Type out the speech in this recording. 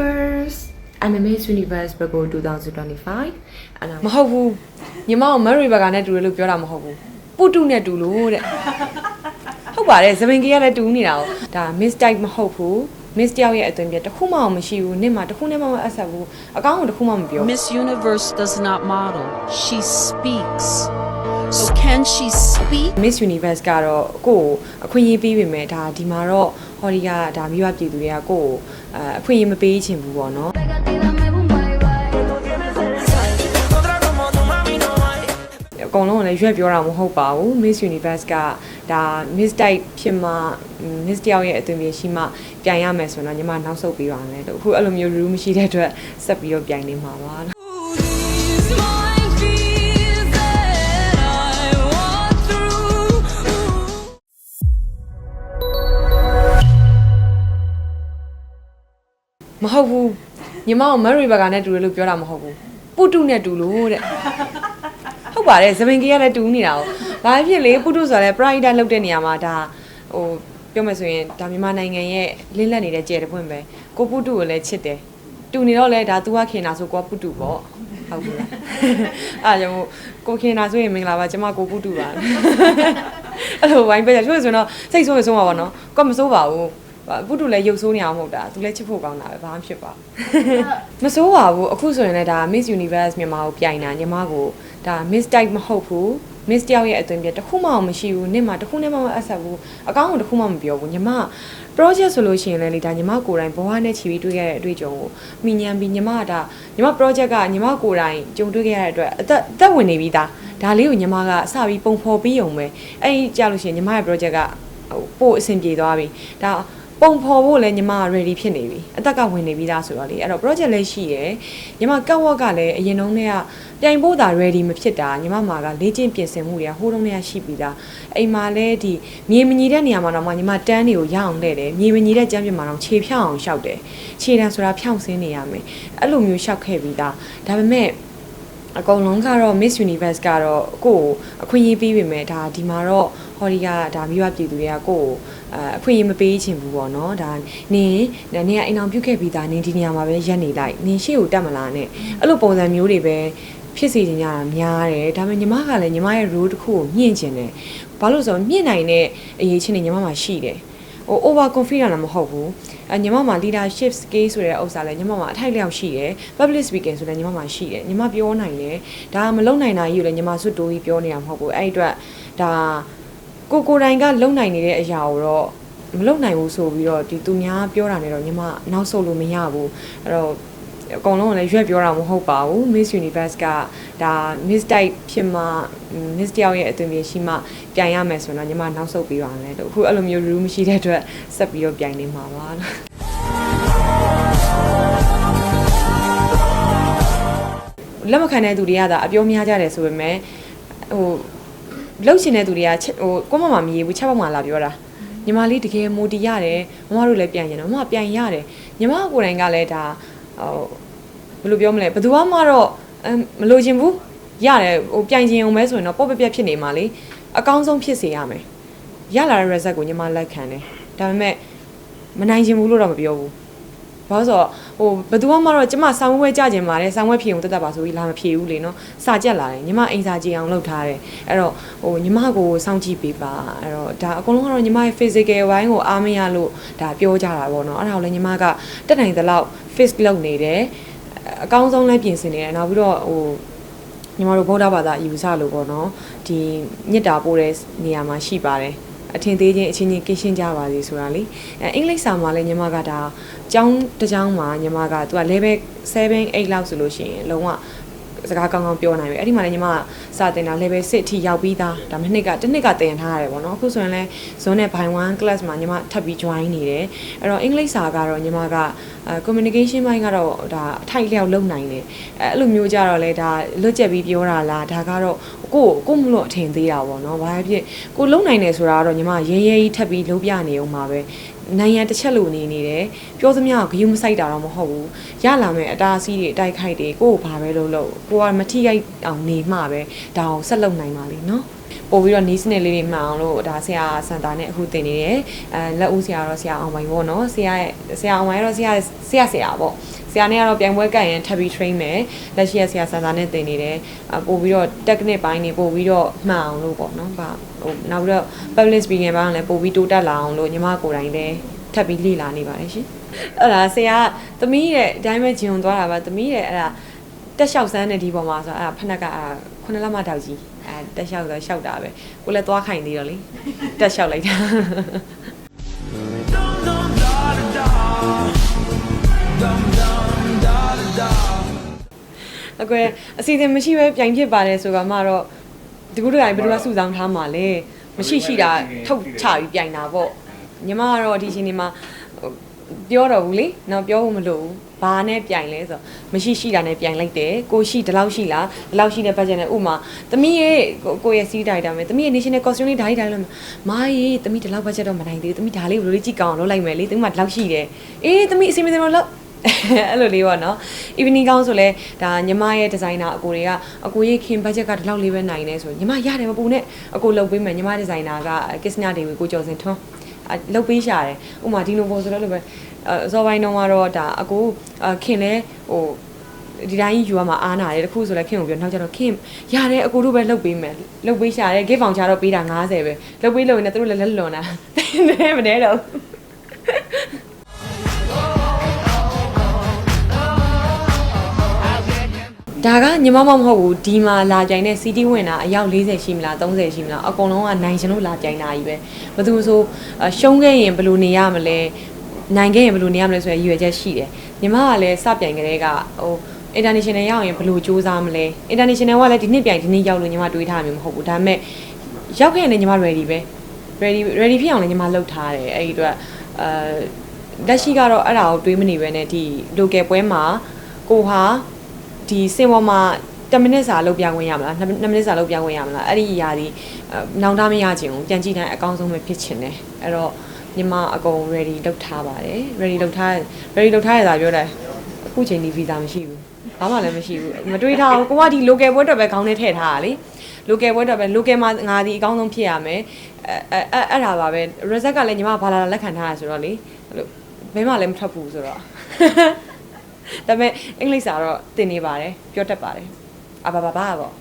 Universe I'm a Miss Universe ဘက်ကို2025အဲ့ဒါမဟုတ်ဘူးညီမကိုမရီဘဂါနဲ့တူတယ်လို့ပြောတာမဟုတ်ဘူးပုတုနဲ့တူလို့တဲ့ဟုတ်ပါတယ်ဇပင်ကြီးကလည်းတူနေတာ哦ဒါ miss type မဟုတ်ဘူး miss တယောက်ရဲ့အသွင်ပြတစ်ခုမှမရှိဘူးနင့်မှာတစ်ခုနဲ့မှမအဆက်ဘူးအကောင်းကိုတစ်ခုမှမပြော Miss Universe does not model. She speaks. So can she speak? Miss Universe ကတော့ကိုယ့်ကိုအခွင့်အရေးပေးပေမဲ့ဒါဒီမှာတော့ဟော်ဒီကဒါမိဘပြည်သူတွေကကိုယ့်ကိုအဲအခွင့်အရေးမပေးချင်ဘူးပေါ့နော်အကုန်လုံးကလည်းရွက်ပြောတာမဟုတ်ပါဘူး Miss Universe ကဒါ Miss Type ဖြစ်မှ Miss တယောက်ရဲ့အသွင်ပြရှိမှပြိုင်ရမယ်ဆိုတော့ညီမနောက်ဆုတ်ပေးပါမယ်လို့အခုအဲ့လိုမျိုး rule မရှိတဲ့အတွက်ဆက်ပြီးတော့ပြိုင်နေမှာပါ မဟုတ်ဘူးညီမကိုမရီဘဂါနဲ့တူတယ်လို့ပြောတာမဟုတ်ဘူးပုတုနဲ့တူလို့တဲ့ဟုတ်ပါတယ်ဇပင်ကြီးကလည်းတူနေတာ哦ဘာဖြစ်လေပုတုဆိုတာလည်း pride လောက်တဲ့နေရာမှာဒါဟိုပြောမှဆိုရင်ဒါမြန်မာနိုင်ငံရဲ့လင်းလက်နေတဲ့ကြဲတဲ့ပွင့်ပဲကိုပုတုကိုလည်းချစ်တယ်တူနေတော့လဲဒါ तू ကခင်တာဆိုကိုကပုတုပေါ့ဟုတ်ဘူးလားအားကြောင့်မို့ကိုခင်တာဆိုရင်မင်္ဂလာပါကျမကိုပုတုပါအဲ့လိုဝိုင်းပဲချို့ဆိုတော့စိတ်ဆိုးရဆုံးပါပါနော်ကိုမဆိုးပါဘူး ပုတုလည်းရုပ်ဆိုးနေအောင်မဟုတ်တာသူလည်းချစ်ဖို့ကောင်းတာပဲဘာမှဖြစ်ပါဘူးမဆိုးပါဘူးအခုဆိုရင်လည်းဒါ Miss Universe မြန်မာကိုပြိုင်တာညီမကိုဒါ Miss Type မဟုတ်ဘူး Miss တယောက်ရဲ့အသွင်ပြတစ်ခုမှမရှိဘူးနင့်မှာတစ်ခုနဲ့မှမအဆက်ဘူးအကောင်းကိုတစ်ခုမှမပြောဘူးညီမ project ဆိုလို့ရှိရင်လည်းလေဒါညီမကိုယ်တိုင်ဘဝနဲ့ချီပြီးတွေ့ခဲ့တဲ့အတွေ့အကြုံကိုမိညံပြီးညီမကဒါညီမ project ကညီမကိုယ်တိုင်ကြုံတွေ့ခဲ့ရတဲ့အတွက်အသက်အသက်ဝင်နေပြီးသားဒါလေးကိုညီမကစပြီးပုံဖော်ပြီးုံပဲအဲ့ဒီကြလို့ရှိရင်ညီမရဲ့ project ကဟိုပို့အဆင်ပြေသွားပြီဒါ ပုံဖော်ဖို့လည်းညီမက ready ဖြစ်နေပြီအသက်ကဝင်နေပြီးသားဆိုတော့လေအဲ့တော့ project လည်းရှိရယ်ညီမကတ်ဝက်ကလည်းအရင်တုန်းကပြိုင်ဖို့သာ ready မဖြစ်တာညီမမှာကလေ့ကျင့်ပြင်ဆင်မှုတွေကဟိုးတုန်းကရှိပြီးသားအိမ်မှာလည်းဒီမြေမညီတဲ့နေရာမှာတော့မှညီမတန်းတွေကိုရအောင်လဲတယ်မြေမညီတဲ့ကျမ်းပြင်မှာတော့ခြေဖြောင်းအောင်ရှောက်တယ်ခြေတန်းဆိုတာဖြောင်းဆင်းနေရမယ်အဲ့လိုမျိုးရှောက်ခဲ့ပြီးသားဒါပေမဲ့ အကုန်လုံးကတော့ Miss Universe ကတော့ကိုယ့်ကိုအခွင့်အရေးပေးပေမဲ့ဒါဒီမှာတော့ဟော်ဒီကဒါမိဘပြည်သူတွေကကိုယ့်ကိုအအခွင့်အရေးမပေးချင်ဘူးပေါ့နော်ဒါနင်းနင်းကအိမ်အောင်ပြုတ်ခဲ့ပြီးသားနင်းဒီနေရာမှာပဲရက်နေလိုက်နင်းရှေ့ကိုတက်မလာနဲ့အဲ့လိုပုံစံမျိုးတွေပဲဖြစ်စီခြင်းရတာများတယ်ဒါပေမဲ့ညီမကလည်းညီမရဲ့ role တစ်ခုကိုမြင့်ချင်တယ်ဘာလို့လဲဆိုတော့မြင့်နိုင်တဲ့အရေးချင်းတွေညီမမှာရှိတယ် ဟို over confident လည်းမဟုတ်ဘူးအညီမမှာ leadership skill ဆိုတဲ့ဥစ္စာလည်းညီမမှာအထိုက်လျောက်ရှိတယ် public speaking ဆိုလည်းညီမမှာရှိတယ်ညီမပြောနိုင်တယ်ဒါမလုံနိုင်တာကြီးကိုလည်းညီမစွတ်တိုးကြီးပြောနေတာမဟုတ်ဘူးအဲ့ဒီအတွက်ဒါကိုကိုယ်တိုင်ကလုံနိုင်နေတဲ့အရာကိုတော့မလုံနိုင်ဘူးဆိုပြီးတော့ဒီသူများပြောတာနဲ့တော့ညီမနောက်ဆုတ်လို့မရဘူးအဲ့တော့ အကုန်လုံးကလည်းရွက်ပြောတာမဟုတ်ပါဘူး Miss Universe ကဒါ Miss Type ဖြစ်မှ Miss တယောက်ရဲ့အသွင်ပြရှိမှပြိုင်ရမယ်ဆိုတော့ညီမနောက်ဆုတ်ပြီးပါမယ်လို့အခုအဲ့လိုမျိုး rule မရှိတဲ့အတွက်ဆက်ပြီးတော့ပြိုင်နေမှာပါလို့လက်မခံတဲ့သူတွေကဒါအပြောများကြတယ်ဆိုပေမဲ့ဟိုလှုပ်ရှင်တဲ့သူတွေကချက်ဟိုကိုမမမရေဘူးချက်ပေါက်မှလာပြောတာညီမလေးတကယ်မိုတီရတယ်မမတို့လည်းပြန်ရင်တော့မမပြန်ရတယ်ညီမကိုယ်တိုင်ကလည်းဒါ ဟိုဘယ်လိုပြောမလဲဘယ်သူမှတော့အမ်မလိုချင်ဘူးရတယ်ဟိုပြန်ရင်အောင်ပဲဆိုရင်တော့ပေါ့ပက်ပက်ဖြစ်နေမှာလေအကောင်းဆုံးဖြစ်စေရမယ်ရလာတဲ့ result ကိုညီမလက်ခံတယ်ဒါပေမဲ့မနိုင်ချင်ဘူးလို့တော့မပြောဘူး ဘာလို့ဆိုတော့ဟိုဘယ်သူမှတော့ကျမဆောင်းဝဲကြကြင်ပါတယ်ဆောင်းဝဲဖြေအောင်တက်တက်ပါဆိုပြီးလာမဖြေဘူးလေနော်စာကြက်လာတယ်ညီမအိမ်စာကြည့်အောင်လုပ်ထားတယ်အဲ့တော့ဟိုညီမကိုစောင့်ကြည့်ပေးပါအဲ့တော့ဒါအကုန်လုံးကတော့ညီမရဲ့ physical ဘိုင်းကိုအားမရလို့ဒါပြောကြတာပေါ့နော်အဲ့ဒါကိုလည်းညီမကတက်နိုင်သလောက် face လုပ်နေတယ်အကောင်းဆုံးလည်းပြင်ဆင်နေတယ်နောက်ပြီးတော့ဟိုညီမတို့ဗုဒ္ဓဘာသာယူဆလို့ပေါ့နော်ဒီမြစ်တာပို့တဲ့နေရာမှာရှိပါတယ် အထင်သေးချင်းအချင်းချင်းကိရှင်းကြပါစေဆိုတာလေအဲအင်္ဂလိပ်စာမှာလည်းညီမကဒါကျောင်းတစ်ကျောင်းမှာညီမကသူက level 7 8လောက်ဆိုလို့ရှိရင်လုံးဝ စကားကောင်းကောင်းပြောနိုင်ပြီအဲ့ဒီမှာလည်းညီမကစာတင်တာ level 6အထိရောက်ပြီးသားဒါတစ်နှစ်ကတစ်နှစ်ကတင်ထားရတယ်ပေါ့နော်အခုဆိုရင်လဲဇွန်နဲ့ by 1 class မှာညီမထပ်ပြီး join နေတယ်အဲ့တော့အင်္ဂလိပ်စာကတော့ညီမကအဲ communication ဘိုင်းကတော့ဒါအထိုက်လျောက်လုံနိုင်တယ်အဲအဲ့လိုမျိုးကြတော့လဲဒါလွတ်ကျက်ပြီးပြောတာလားဒါကတော့ကိုယ့်ကိုယ်မလို့အထင်သေးတာပေါ့နော်ဘာဖြစ်ကိုလုံနိုင်တယ်ဆိုတာကတော့ညီမရဲရဲကြီးထပ်ပြီးလုံးပြနေအောင်ပါပဲ နိုင်ငံတစ်ချက်လိုနေနေတယ်ပြောသမျှကိုဂယုမဆိုင်တာတော့မဟုတ်ဘူးရလာမယ်အတားအဆီးတွေအတိုက်ခိုက်တွေကိုကိုဘာပဲလုပ်လို့ကိုကမထိရိုက်အောင်နေမှပဲဒါအောင်ဆက်လုပ်နိုင်ပါလိမ့်နော်ပို့ပြီးတော့နီးစနစ်လေးတွေမှန်အောင်လို့ဒါဆရာစန်တာနဲ့အခုတင်နေတယ်အဲလက်ဦးဆရာတော့ဆရာအောင်ပိုင်ပေါ့နော်ဆရာရဲ့ဆရာအောင်ပိုင်ကတော့ဆရာဆရာဆရာပေါ့ ဆရာနဲ့ကတော့ပြိုင်ပွဲကတ်ရင်ထပ်ပြီး train မယ်လက်ရှိရဆရာစန်တာနဲ့တင်နေတယ်အပို့ပြီးတော့ technique ပိုင်းတွေပို့ပြီးတော့မှန်အောင်လို့ပေါ့နော်ဗာဟိုနောက်ပြီးတော့ public speaking ပိုင်းကလည်းပို့ပြီးတိုးတက်လာအောင်လို့ညီမကိုယ်တိုင်လည်းထပ်ပြီးလေ့လာနေပါတယ်ရှင်အဲ့ဒါဆရာကသမီးရဲ့အတိုင်းပဲဂျင်ုံသွားတာပါသမီးရဲ့အဲ့ဒါတက်လျှောက်စမ်းတဲ့ဒီပေါ်မှာဆိုတော့အဲ့ဒါဖက်နှက်ကအဲ့ဒါခုနှစ်လမှတောက်ကြီးအဲတက်လျှောက်တော့လျှောက်တာပဲကိုလည်းသွားခိုင်သေးတော့လေတက်လျှောက်လိုက်တာ အကွယ်အစီအစဉ်မရှိပဲပြိုင်ဖြစ်ပါတယ်ဆိုတော့မှတော့ဒီကုတ္တတိုင်းဘယ်လိုလဲစုဆောင်ထားမှာလဲမရှိရှိတာထုတ်ချပြီးပြိုင်တာပေါ့ညီမကတော့ဒီရှင်ဒီမှာဟိုပြောတော့ဘူးလေနော်ပြောဖို့မလိုဘူးဘာနဲ့ပြိုင်လဲဆိုတော့မရှိရှိတာနဲ့ပြိုင်လိုက်တယ်ကိုရှိဒီလောက်ရှိလားဒီလောက်ရှိတဲ့ budget နဲ့ဥမာသမီးရဲ့ကိုကိုရဲ့စီးတိုင်းတာမယ်သမီးရဲ့ national costume လေးဓာတ်တိုင်းလို့မာရေးသမီးဒီလောက် budget တော့မနိုင်သေးဘူးသမီးဒါလေးဘယ်လိုလေးကြည့်ကောင်းအောင်လုပ်လိုက်မယ်လေသမီးမှဒီလောက်ရှိတယ်အေးသမီးအစီအမံတွေတော့လုပ် အဲ့လိုလေးပေါ့နော် evening gown ဆိုလဲဒါညီမရဲ့ဒီဇိုင်နာအကိုတွေကအကိုရဲ့ခင် budget ကဒီလောက်လေးပဲနိုင်နေဆိုညီမရတယ်မပူနဲ့အကိုလုပ်ပေးမယ်ညီမဒီဇိုင်နာကကစ္စနာဒေဝီကိုကျော်စင်ထွန်းအလုပ်ပေးရှာတယ်ဥမာဒီလိုပေါ်ဆိုတော့လို့ပဲအစောပိုင်းတော့ကတော့ဒါအကိုခင်လဲဟိုဒီတိုင်းယူရမှာအားနာတယ်တခုဆိုလဲခင်ကိုပြောနောက်ကျတော့ခင်ရတယ်အကိုတို့ပဲလုပ်ပေးမယ်လုပ်ပေးရှာတယ် gift voucher တော့ပေးတာ90ပဲလုပ်ပေးလို့ရင်လည်းသူတို့လည်းလက်လွန်တာတဲ့မနေတော့ ဒါကညီမမမဟုတ်ဘူးဒီမှာလာကြိုင်တဲ့ CD ဝင်တာအယောက်40ရှိမလား30ရှိမလားအကုန်လုံးကနိုင်ရှင်လို့လာကြိုင်တာကြီးပဲဘယ်သူဆိုအရှုံးခဲ့ရင်ဘယ်လိုနေရမလဲနိုင်ခဲ့ရင်ဘယ်လိုနေရမလဲဆိုရယ်ရည်ရွယ်ချက်ရှိတယ်ညီမကလည်းစပြိုင်ကြတဲ့ကဟို international ရောက်ရင်ဘယ်လိုစူးစမ်းမလဲ international ကလည်းဒီနှစ်ပြိုင်ဒီနှစ်ရောက်လို့ညီမတွေးထားမှာမဟုတ်ဘူးဒါပေမဲ့ရောက်ခဲ့ရင်လည်းညီမ ready ပဲ ready ready ဖြစ်အောင်လည်းညီမလုပ်ထားတယ်အဲ့ဒီအတွက်အဲလက်ရှိကတော့အဲ့ဒါကိုတွေးမနေပဲနဲ့ဒီ local ပွဲမှာကိုဟာ ဒီစင်ပေါ်မှာ10မိနစ်စာလုပ်ပြခွင့်ရမလား2မိနစ်စာလုပ်ပြခွင့်ရမလားအဲ့ဒီအရာဒီနောင်တမရခြင်းကိုပြန်ကြည့်တိုင်းအကောင်းဆုံးပဲဖြစ်ချင်တယ်အဲ့တော့ညီမအကုန် ready လုပ်ထားပါတယ် ready လုပ်ထား ready လုပ်ထားရတာပြောတယ်အခုချိန်ဒီ visa မရှိဘူးဘာမှလည်းမရှိဘူးမတွေးထားဘူးကိုကဒီ local ပွဲအတွက်ပဲခေါင်းထဲထည့်ထားတာလေ local ပွဲအတွက်ပဲ local မှာငါဒီအကောင်းဆုံးဖြစ်ရမယ်အဲအဲအဲ့ဒါပါပဲ result ကလည်းညီမဘာလာလက်ခံထားရဆိုတော့လေအဲ့လိုဘယ်မှလည်းမထွက်ဘူးဆိုတော့ ဒါပေမဲ့အင်္ဂလိပ်စာတော့သင်နေပါတယ်ပြောတတ်ပါတယ်အဘာဘာဘာပေါ့